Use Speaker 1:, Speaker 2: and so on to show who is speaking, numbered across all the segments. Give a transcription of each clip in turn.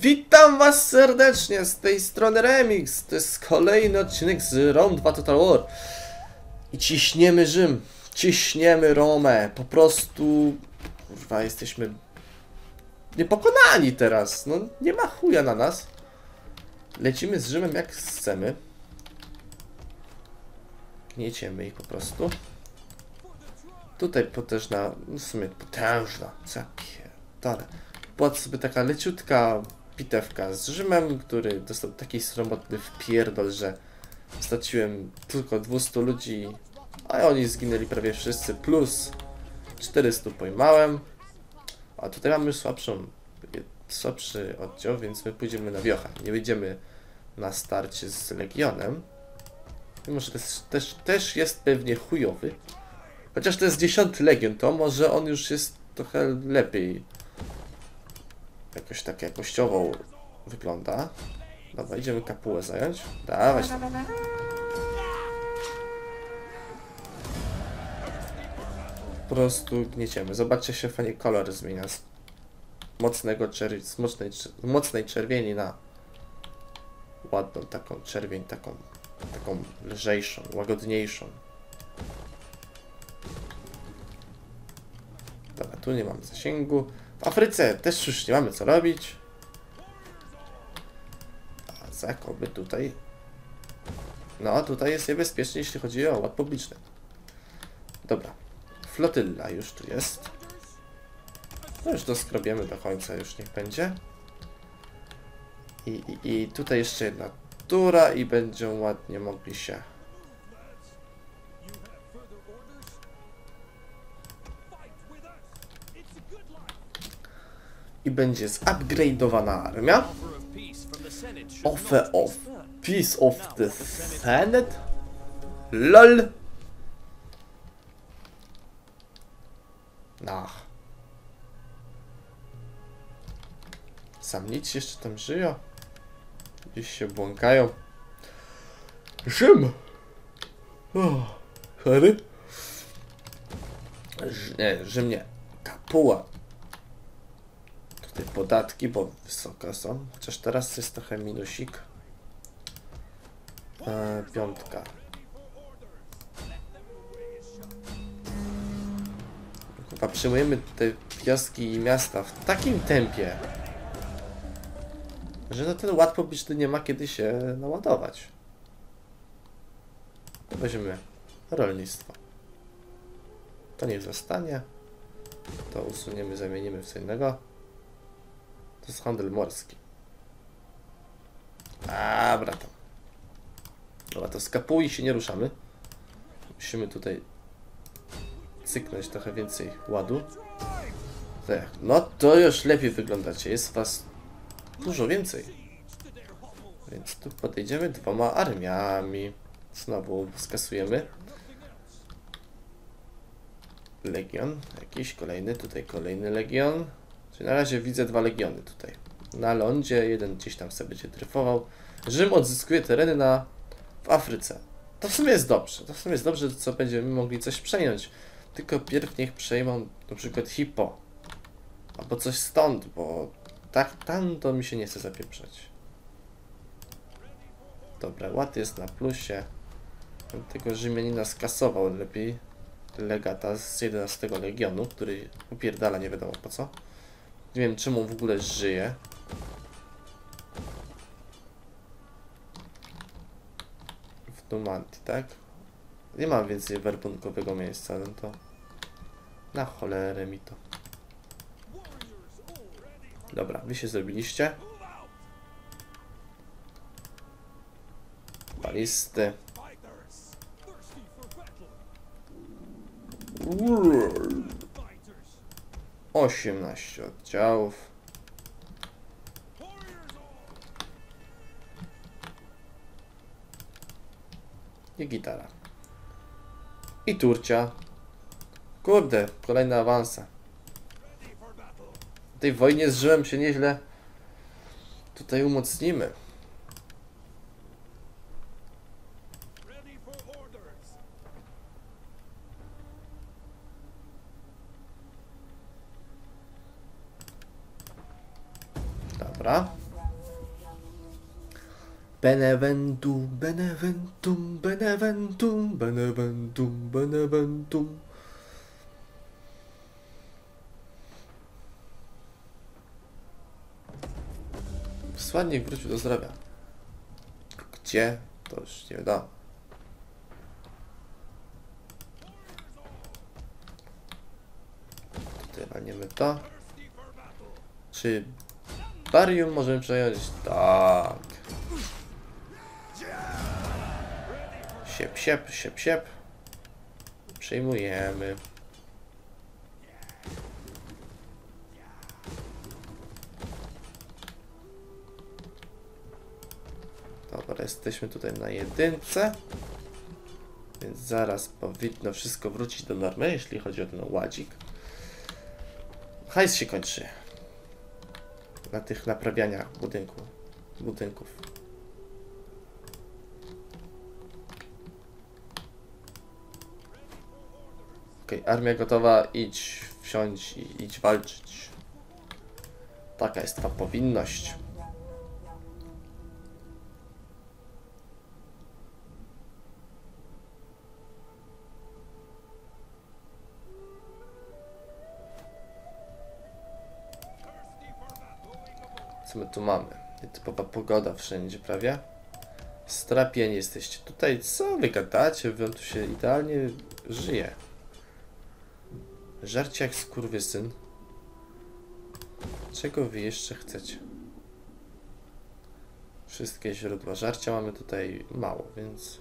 Speaker 1: Witam was serdecznie z tej strony Remix. To jest kolejny odcinek z Rome 2 Total War. I ciśniemy Rzym. Ciśniemy Romę. Po prostu... Kurwa, jesteśmy... Niepokonani teraz. No, nie ma chuja na nas. Lecimy z Rzymem jak chcemy. Gnieciemy ich po prostu. Tutaj potężna, no w sumie potężna, co ja. Była to sobie taka leciutka bitewka z Rzymem, który dostał taki sromotny wpierdol, że straciłem tylko 200 ludzi, a oni zginęli prawie wszyscy, plus 400 pojmałem. A tutaj mamy słabszą, słabszy oddział, więc my pójdziemy na wiocha. Nie wyjdziemy na starcie z Legionem. Mimo, że też, też, też jest pewnie chujowy. Chociaż to jest 10 Legion, to może on już jest trochę lepiej. Jakoś tak jakościowo wygląda. Dobra, idziemy kapułę zająć. Dawać. Po prostu gnieciemy. Zobaczcie się fajnie kolor zmienia z mocnego czerw z mocnej, mocnej czerwieni na ładną taką czerwień, taką, taką lżejszą, łagodniejszą. Dobra, tu nie mamy zasięgu. W Afryce też już nie mamy co robić. A zakoby tutaj. No, tutaj jest niebezpiecznie, jeśli chodzi o ład publiczny. Dobra. Flotylla już tu jest. No już doskrobiemy do końca, już niech będzie. I, i, I tutaj jeszcze jedna tura i będą ładnie mogli się i będzie zupgrade'owana armia. Offer of Peace of the Senate? LOL! Ach. Samnici jeszcze tam żyją. Gdzieś się błąkają. Rzym! Oh, sorry? Nie, Rzym nie. Kapuła. Tutaj podatki, bo wysokie są. Chociaż teraz jest trochę minusik. E, piątka. Chyba przyjmujemy te wioski i miasta w takim tempie, że no ten ład publiczny nie ma kiedy się naładować. Weźmiemy rolnictwo. To niech zostanie. To usuniemy, zamienimy w co innego. To jest handel morski. Dobra tam. Dobra, to z kapui się nie ruszamy. Musimy tutaj cyknąć trochę więcej ładu. Tak, no to już lepiej wyglądacie. Jest was dużo więcej. Więc tu podejdziemy dwoma armiami. Znowu skasujemy. Legion, jakiś kolejny, tutaj kolejny legion. Czyli na razie widzę dwa legiony tutaj. Na lądzie, jeden gdzieś tam sobie będzie dryfował. Rzym odzyskuje tereny na, w Afryce. To w sumie jest dobrze. To w sumie jest dobrze, co będziemy mogli coś przejąć. Tylko pierw niech przejmą na przykład Hippo. Albo coś stąd, bo tak tam to mi się nie chce zapieprzać. Dobra, ład jest na plusie. Tego Rzymianina skasował lepiej. Legata z 11 Legionu, który upierdala nie wiadomo po co. Nie wiem czemu w ogóle żyje. W Numanti, tak? Nie mam więcej werbunkowego miejsca, no to... Na cholerę mi to. Dobra, wy się zrobiliście. Balisty. 18 oddziałów. I gitara. I turcia. Kurde, kolejne awanse. W tej wojnie z Rzymem się nieźle tutaj umocnimy. Dobra. Dobra. Beneventum, beneventum, beneventum, beneventum, beneventum. Wysłannik wrócił do zdrowia. Gdzie? To już nie wiadomo. Tutaj walniemy to. Czy barium możemy przejąć? Tak. Siep, siep, siep, siep. Przejmujemy. Dobra, jesteśmy tutaj na jedynce. Więc zaraz powinno wszystko wrócić do normy, jeśli chodzi o ten ładzik. Hajs się kończy. Na tych naprawianiach budynku, budynków. Okej, armia gotowa, idź wsiądź i idź walczyć. Taka jest twoja powinność. Co my tu mamy? Typowa pogoda wszędzie prawie. Strapieni jesteście tutaj. Co wy gadacie? Wy tu się idealnie żyje. Żarcie jak skurwysyn. Czego wy jeszcze chcecie? Wszystkie źródła żarcia mamy tutaj mało, więc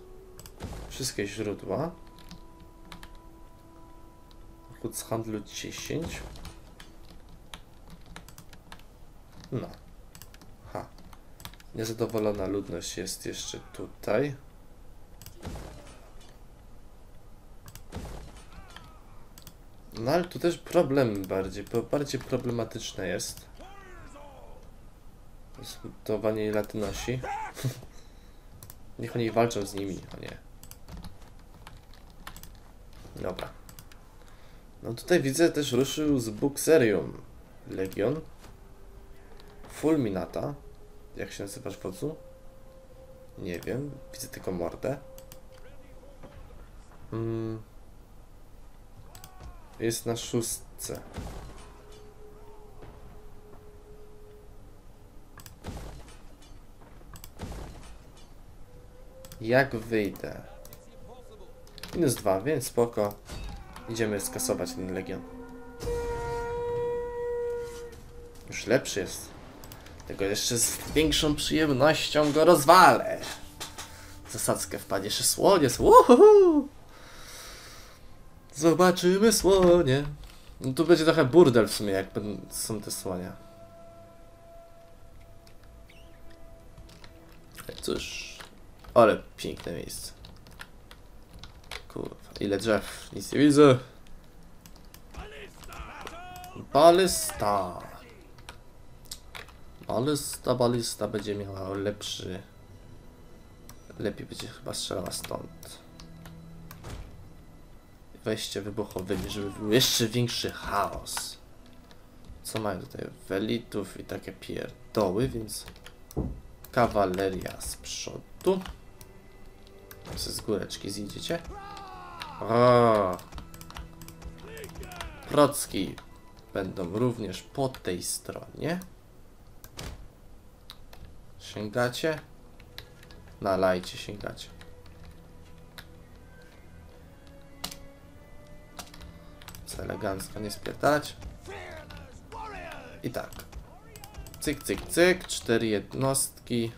Speaker 1: wszystkie źródła. Dochód z handlu 10. No. Ha. Niezadowolona ludność jest jeszcze tutaj. No ale tu też problem bardziej, bardziej problematyczne jest. Zbudowanie latynosi. Niech oni walczą z nimi, a nie. Dobra. No tutaj widzę też ruszył z Buxerium Legion. Fulminata. Jak się nazywasz wodzu? Nie wiem, widzę tylko mordę. Mm. Jest na szóstce. Jak wyjdę? Minus dwa, więc spoko. Idziemy skasować ten legion. Już lepszy jest. Tego jeszcze z większą przyjemnością go rozwalę. Zasadzkę wpadnie jeszcze słonie. Uhuhu! Zobaczymy słonie. No tu będzie trochę burdel w sumie, jak są te słonia. Cóż, ale piękne miejsce. Kurwa, ile drzew, nic nie widzę. Balysta. Balysta, balista będzie miała lepszy... Lepiej będzie chyba strzelała stąd. Wejście wybuchowymi, żeby był jeszcze większy chaos. Co mają tutaj? Welitów i takie pierdoły, więc... Kawaleria z przodu. Co z góreczki zjedziecie? O! Procki będą również po tej stronie. Sięgacie? Nalajcie, sięgacie. Elegancko, nie spierdalać. I tak. Cyk, cyk, cyk. Cztery jednostki.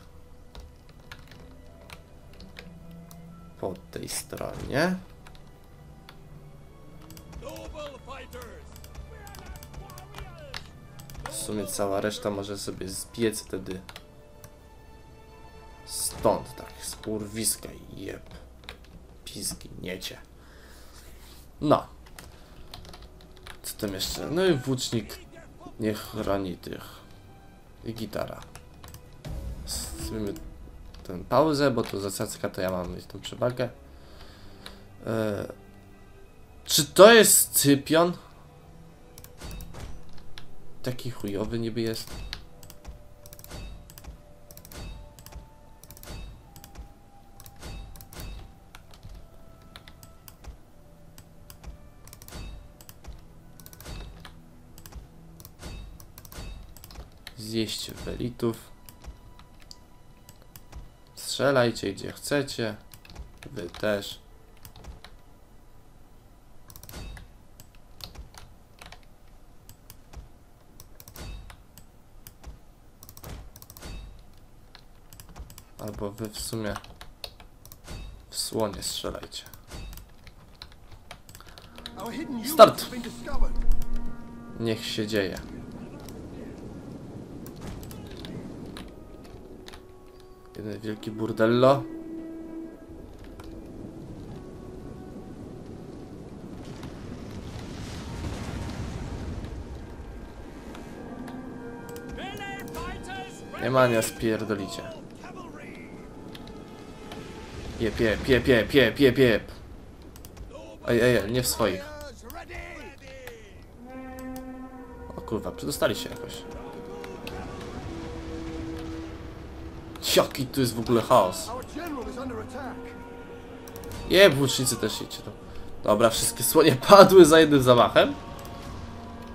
Speaker 1: Po tej stronie. W sumie cała reszta może sobie zbiec wtedy stąd, tak, z kurwiska jeb. Pizgi, niecie. No. Tam jeszcze? No i włócznik niech chroni tych. I gitara. Zrobimy tę pauzę, bo to zasadzka to ja mam mieć tą przewagę. E, czy to jest Scypion? Taki chujowy niby jest. Zjeść welitów. Strzelajcie gdzie chcecie. Wy też. Albo wy w sumie w słonie strzelajcie. Start. Niech się dzieje. Jeden wielki burdello. Nie ma, nie spierdolicie. Jep, jep, jep, jep, jep, jep. Ej, ej, ej, nie w swoich. O kurwa, przedostali się jakoś. Jaki tu jest w ogóle chaos. Je, włócznicy też idźcie tu. Dobra, wszystkie słonie padły za jednym zamachem.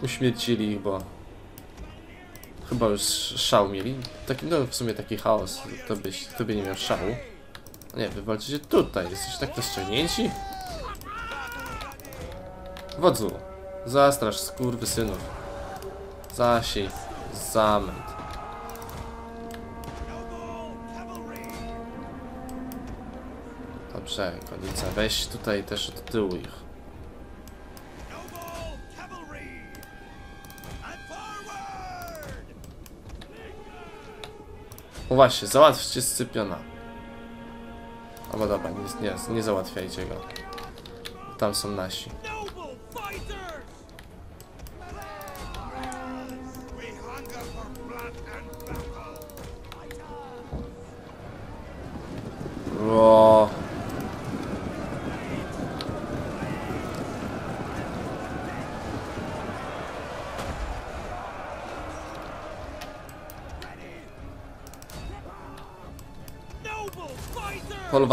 Speaker 1: Uśmiercili ich, bo... Chyba już szał mieli. Taki, no w sumie taki chaos. To byś, to by nie miał szału. Nie, wy walczycie tutaj. Jesteście tak rozciągnięci? Wodzu, zastrasz skurwysynów. Zasiej zamęt. Dobrze, konica, weź tutaj też od tyłu ich. O właśnie, załatwcie Scypiona. Albo dobra, nie, nie, nie załatwiajcie go. Tam są nasi.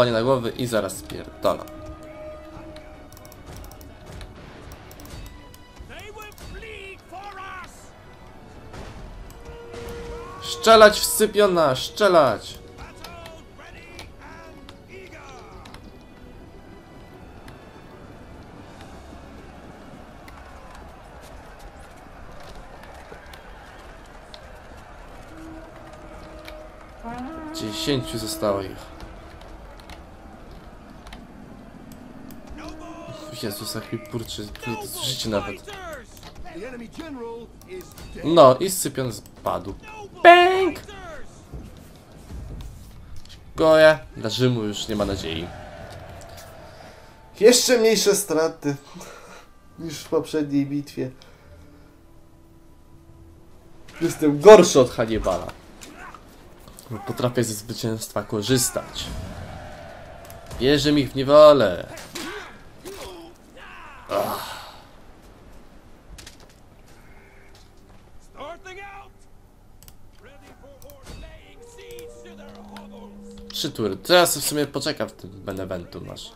Speaker 1: Polowanie na głowy i zaraz spierdala. Szczelać w Scypiona, szczelać! Dziesięciu zostało ich. Jezus, jak mi kurczy, życie nawet. No i Scypion spadł.
Speaker 2: Fighters!
Speaker 1: Goje, dla Rzymu już nie ma nadziei. Jeszcze mniejsze straty niż w poprzedniej bitwie. Jestem gorszy od Hannibala. Potrafię ze zwycięstwa korzystać. Bierze ich w niewolę. Trzy tury. Teraz w sumie poczekam w tym Beneventu masz.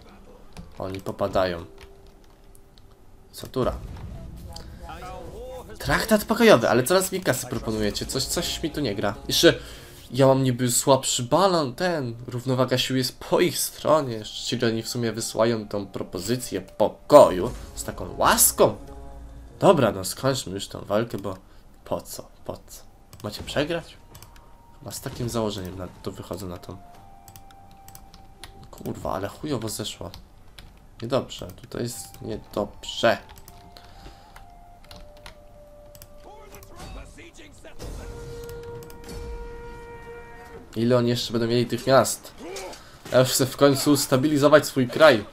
Speaker 1: Oni popadają. Satura. Traktat pokojowy, ale coraz mi kasy proponujecie. Coś, coś mi tu nie gra. Jeszcze ja mam niby słabszy balans, ten. Równowaga sił jest po ich stronie. Ci oni w sumie wysyłają tą propozycję pokoju z taką łaską. Dobra, no skończmy już tą walkę, bo po co? Po co? Macie przegrać? Chyba z takim założeniem na to wychodzę na tą. Kurwa, ale chujowo zeszło. Niedobrze, tutaj jest niedobrze. Ile oni jeszcze będą mieli tych miast? Ja już chcę w końcu ustabilizować swój kraj.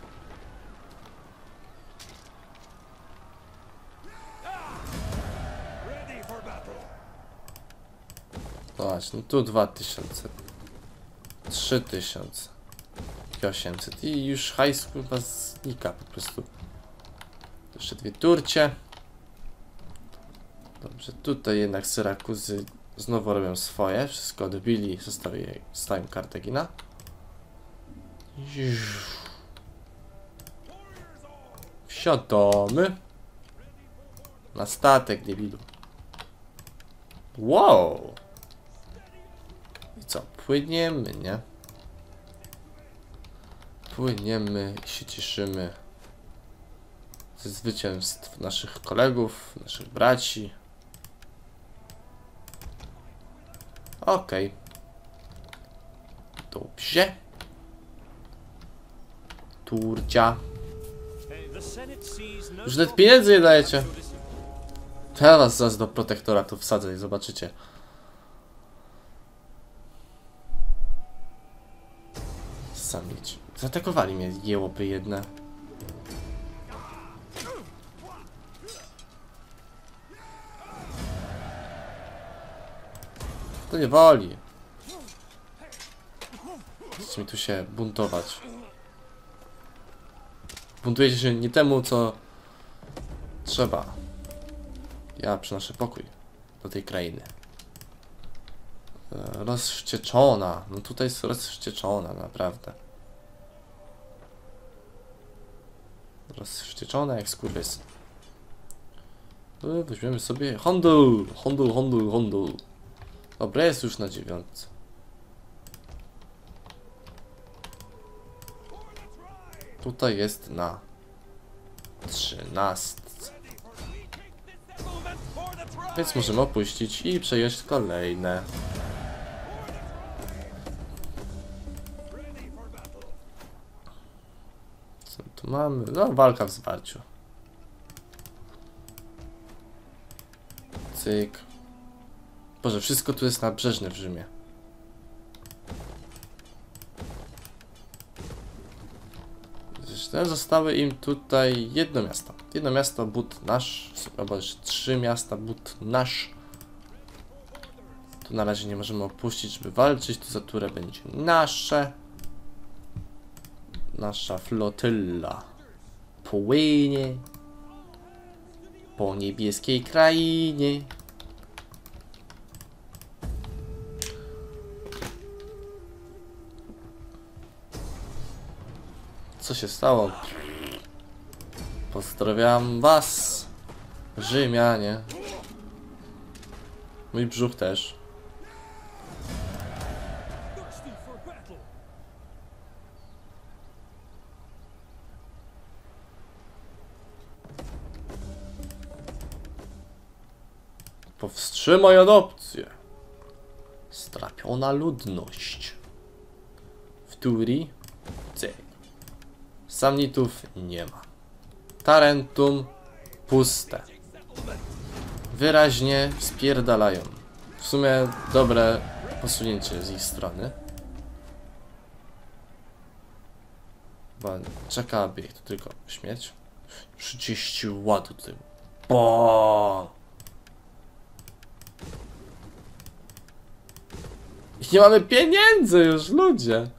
Speaker 1: Zobacz, no tu 2000. 3000. I 800. I już hajs chyba znika po prostu. Jeszcze dwie turcie. Dobrze, tutaj jednak Syrakuzy znowu robią swoje. Wszystko odbili, zostawi, zostawią Kartagina. Wsiadamy. Na statek, debilu. Wow! I co? Płyniemy, nie? Płyniemy i się cieszymy ze zwycięstw naszych kolegów, naszych braci. Okej. Dobrze. Turcia. Już nawet pieniędzy nie dajecie. Was zaraz do protektoratu wsadzę i zobaczycie. Sami ci- Zaatakowali mnie jełopy jedne. To nie woli. Chcecie mi tu się buntować. Buntujecie się nie temu, co trzeba. Ja przynoszę pokój do tej krainy. E, Rozwścieczona. No tutaj jest rozwścieczona, naprawdę. Rozwścieczona jak skurwys. E, Weźmiemy sobie handel, handel, handel, handel. Dobra, jest już na dziewiątce. Tutaj jest na trzynastce. Więc możemy opuścić i przejąć kolejne. Co tu mamy? No, walka w zwarciu. Cyk. Boże, wszystko tu jest nabrzeżne w Rzymie. Zresztą zostały im tutaj jedno miasto. Jedno miasto, but nasz, albo trzy miasta, but nasz. Tu na razie nie możemy opuścić, żeby walczyć. Tu Zaturę będzie nasze. Nasza flotylla płynie po niebieskiej krainie. Co się stało? Pozdrawiam was, Rzymianie. Mój brzuch też. Powstrzymaj adopcję. Strapiona ludność. W? Samnitów nie ma. Tarentum puste. Wyraźnie spierdalają. W sumie dobre posunięcie z ich strony. Chyba czeka, aby ich tu tylko śmieć. 30 ładu tutaj. Bo. Nie mamy pieniędzy już, ludzie.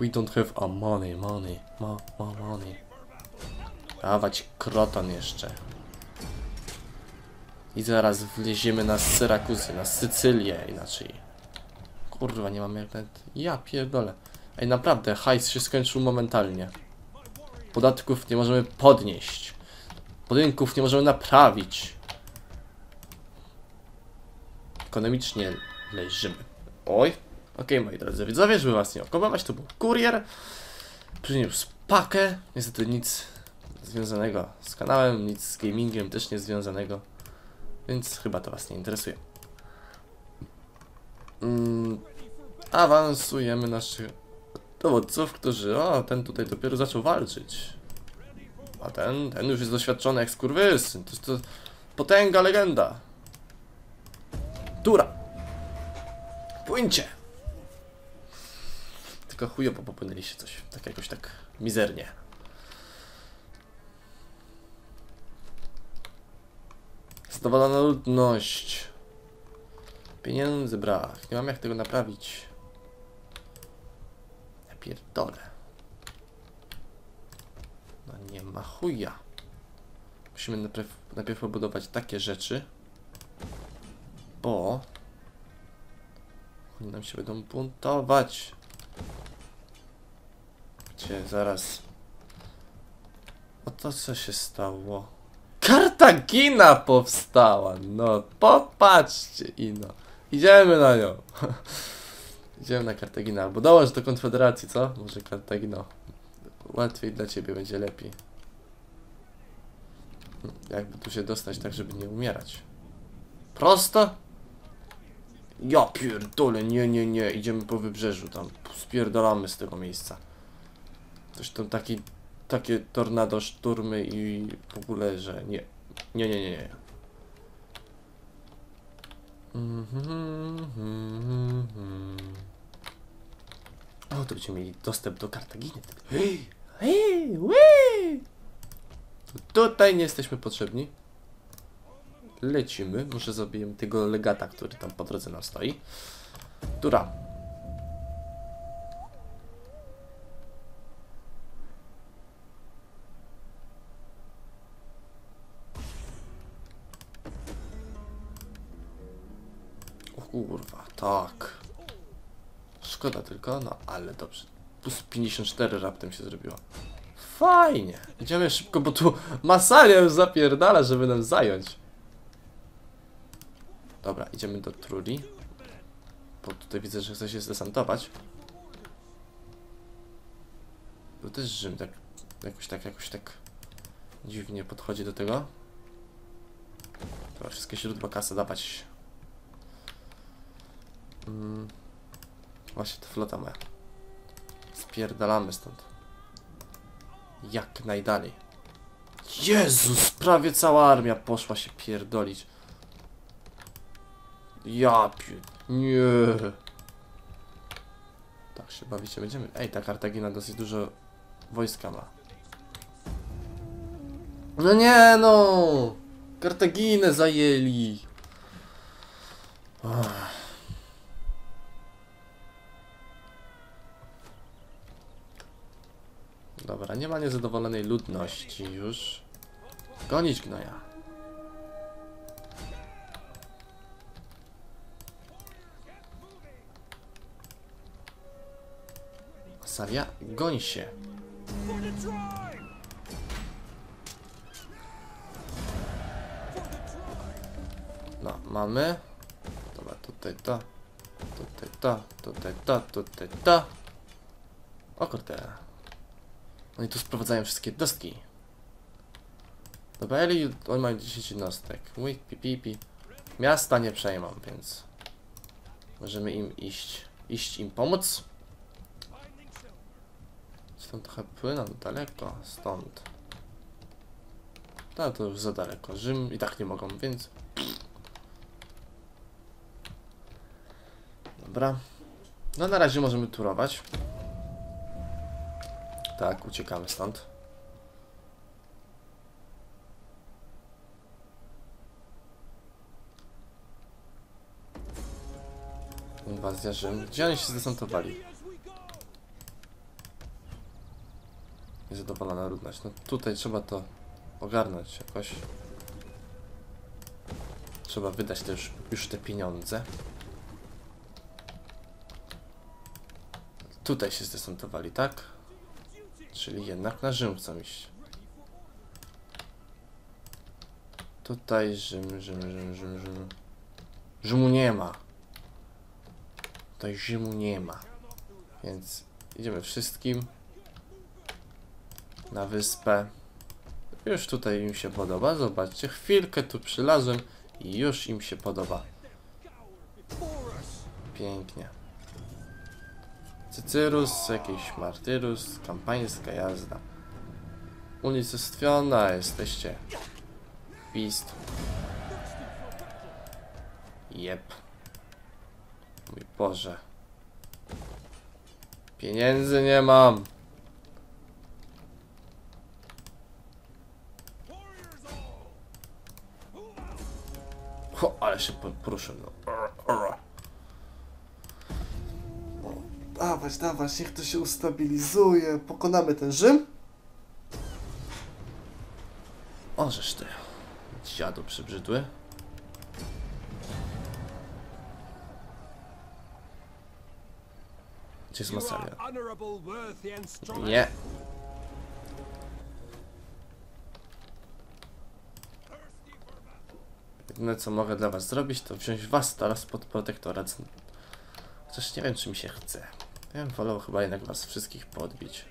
Speaker 1: We don't have a money, money, ma, ma money. Dawać kroton jeszcze. I zaraz wleziemy na Syrakuzy, na Sycylię inaczej. Kurwa, nie mamy jak nawet... Ja pierdolę. Ej, naprawdę, hajs się skończył momentalnie. Podatków nie możemy podnieść. Budynków nie możemy naprawić. Ekonomicznie leżymy. Oj. Okej, moi drodzy widzowie, żeby was nie okłamywać, to był kurier. Przyniósł pakę. Niestety nic związanego z kanałem, nic z gamingiem też nie związanego. Więc chyba to was nie interesuje. Mm, awansujemy naszych dowódców, którzy... O, ten tutaj dopiero zaczął walczyć. A ten, ten już jest doświadczony jak skurwysyn. To jest to potęga legenda. Tura. Płyńcie! Tylko chujowo popłynęliście coś. Tak jakoś tak mizernie. Zadowolona ludność. Pieniędzy brak. Nie mam jak tego naprawić. Ja pierdolę. No nie ma chuja. Musimy najpierw, najpierw pobudować takie rzeczy. Bo... Oni nam się będą buntować. Gdzie zaraz... Oto co się stało? Kartagina powstała! No, popatrzcie ino. Idziemy na nią. Idziemy na Kartaginę, albo dołącz do Konfederacji, co? Może Kartagino. Łatwiej dla ciebie, będzie lepiej. Jakby tu się dostać tak, żeby nie umierać. Prosto? Ja pierdolę, nie, nie, nie, idziemy po wybrzeżu tam, spierdolamy z tego miejsca. Coś tam taki, takie tornado, szturmy i w ogóle, że nie, nie, nie, nie, nie. Mhm. O, to będziemy mieli dostęp do Kartaginy. Hej, hej, ui! Tutaj nie jesteśmy potrzebni. Lecimy. Może zabijemy tego legata, który tam po drodze nam stoi. Tura. Tak. Szkoda tylko, no ale dobrze. Plus 54 raptem się zrobiło. Fajnie. Idziemy szybko, bo tu Masalia już zapierdala, żeby nam zająć. Dobra, idziemy do Truli. Bo tutaj widzę, że chce się zdesantować. To też Rzym tak, jakoś tak, jakoś tak dziwnie podchodzi do tego. Dobra, wszystkie źródła kasy dawać. Mm. Właśnie to flota moja. Spierdalamy stąd. Jak najdalej. Jezus, prawie cała armia poszła się pierdolić. Ja pier... Nie. Tak się bawicie będziemy. Ej, ta Kartagina dosyć dużo wojska ma. No nie no! Kartaginę zajęli! Ach. Dobra, nie ma niezadowolonej ludności już. Gonić gnoja. Salia, goń się. No, mamy. Dobra, tutaj to. Tutaj to, tutaj to, tutaj to. O kurde. Oni tu sprowadzają wszystkie jednostki. Dobra, Eli, oni mają 10 jednostek. Ui, pi, pi, pi. Miasta nie przejmą, więc możemy im iść. Iść im pomóc. Stąd trochę płyną daleko, stąd. No to już za daleko. Rzym i tak nie mogą, więc... Dobra. No na razie możemy turować. Tak, uciekamy stąd. Inwazja Rzym. Gdzie oni się zdesantowali? Niezadowolona ludność. No tutaj trzeba to ogarnąć jakoś. Trzeba wydać też już te pieniądze. Tutaj się zdesantowali, tak? Czyli jednak na Rzym chcą iść. Tutaj Rzym, Rzym, Rzym, Rzym, Rzym. Rzymu nie ma. Tutaj Rzymu nie ma. Więc idziemy wszystkim na wyspę. Już tutaj im się podoba. Zobaczcie, chwilkę tu przylazłem i już im się podoba. Pięknie. Cycyrus, jakiś martyrus, kampańska jazda. Unicestwiona jesteście. Pist. Jep. Mój Boże. Pieniędzy nie mam. Ho, ale się po- poruszył. No. Dawać, dawać, niech to się ustabilizuje. Pokonamy ten Rzym. O, żeż ty. Dziadu przybrzydły. Gdzie jest Masalia? Nie. Jedyne co mogę dla was zrobić, to wziąć was teraz pod protektorat. Chociaż nie wiem, czy mi się chce. Ja bym wolał chyba jednak was wszystkich podbić.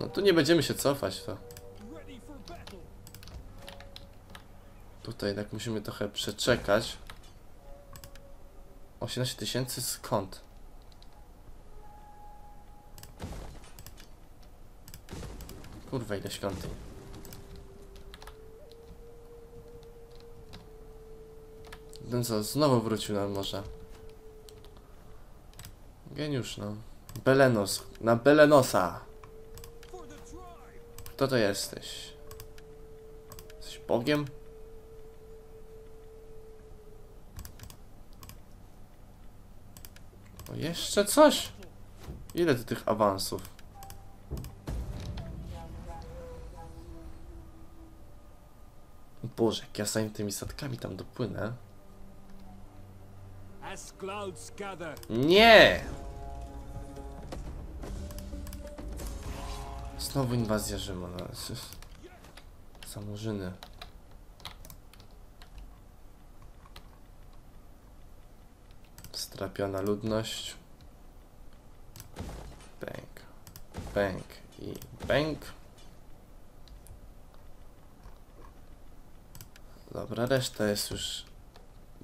Speaker 1: No tu nie będziemy się cofać, to tutaj jednak musimy trochę przeczekać. 18 tysięcy skąd? Kurwa, ile świątyń. Ten co, znowu wrócił na morze. Geniusz, no. Belenos, na Belenosa. Kto to jesteś? Jesteś Bogiem? O, jeszcze coś? Ile ty tych awansów? Boże, jak ja zanim tymi statkami tam dopłynę. Nie! Znowu inwazja Rzymu. No. Samurzyny. Strapiona ludność. Bęk. Bęk i bęk. Dobra, reszta jest już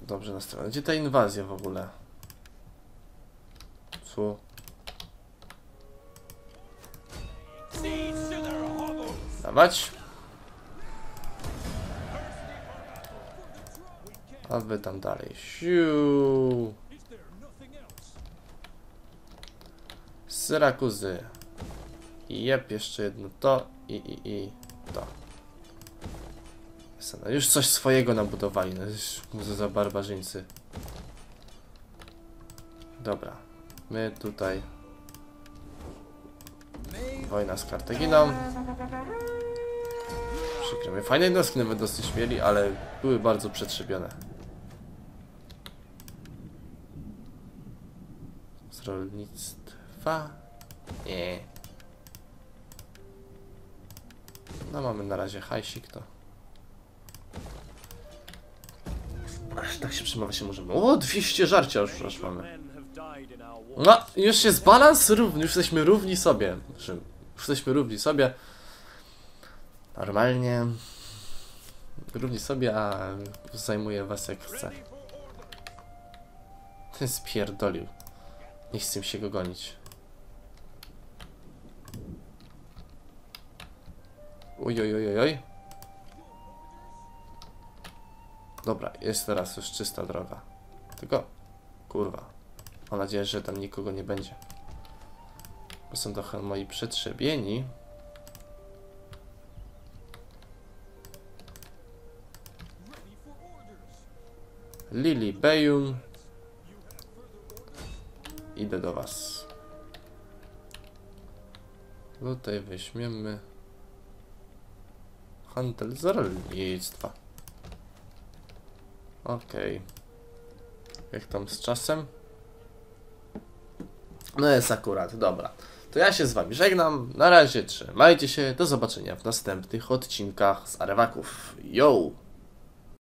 Speaker 1: dobrze nastawiona. Gdzie ta inwazja w ogóle?
Speaker 2: Hovels.
Speaker 1: Dawać. A wy tam dalej. Siu. Syrakuzy. Jep, jeszcze jedno to i i i Sana, Już coś swojego nabudowali, no już za barbarzyńcy. Dobra. My tutaj. Wojna z Kartaginą. Przykro mi. Fajne jednostki nawet dosyć mieli, ale były bardzo przetrzebione. Z rolnictwa? Nie. No mamy na razie hajsik to. Tak się przemawia się możemy. O, 200 żarcia już, już mamy. No, już jest balans równy, już jesteśmy równi sobie. Znaczy, Już jesteśmy równi sobie. Normalnie. Równi sobie, a zajmuje was jak
Speaker 2: order.
Speaker 1: Ten spierdolił. Nie chcę się go gonić. Oj, oj, oj, oj, oj. Dobra, jest teraz już czysta droga. Tylko, kurwa. Mam nadzieję, że tam nikogo nie będzie. Bo są trochę moi przetrzebieni. Lili Bejun. Idę do was. Tutaj weźmiemy handel z rolnictwa. Okej. Jak tam z czasem? No jest akurat, dobra. To ja się z wami żegnam. Na razie trzymajcie się. Do zobaczenia w następnych odcinkach z Arewaków. Yo!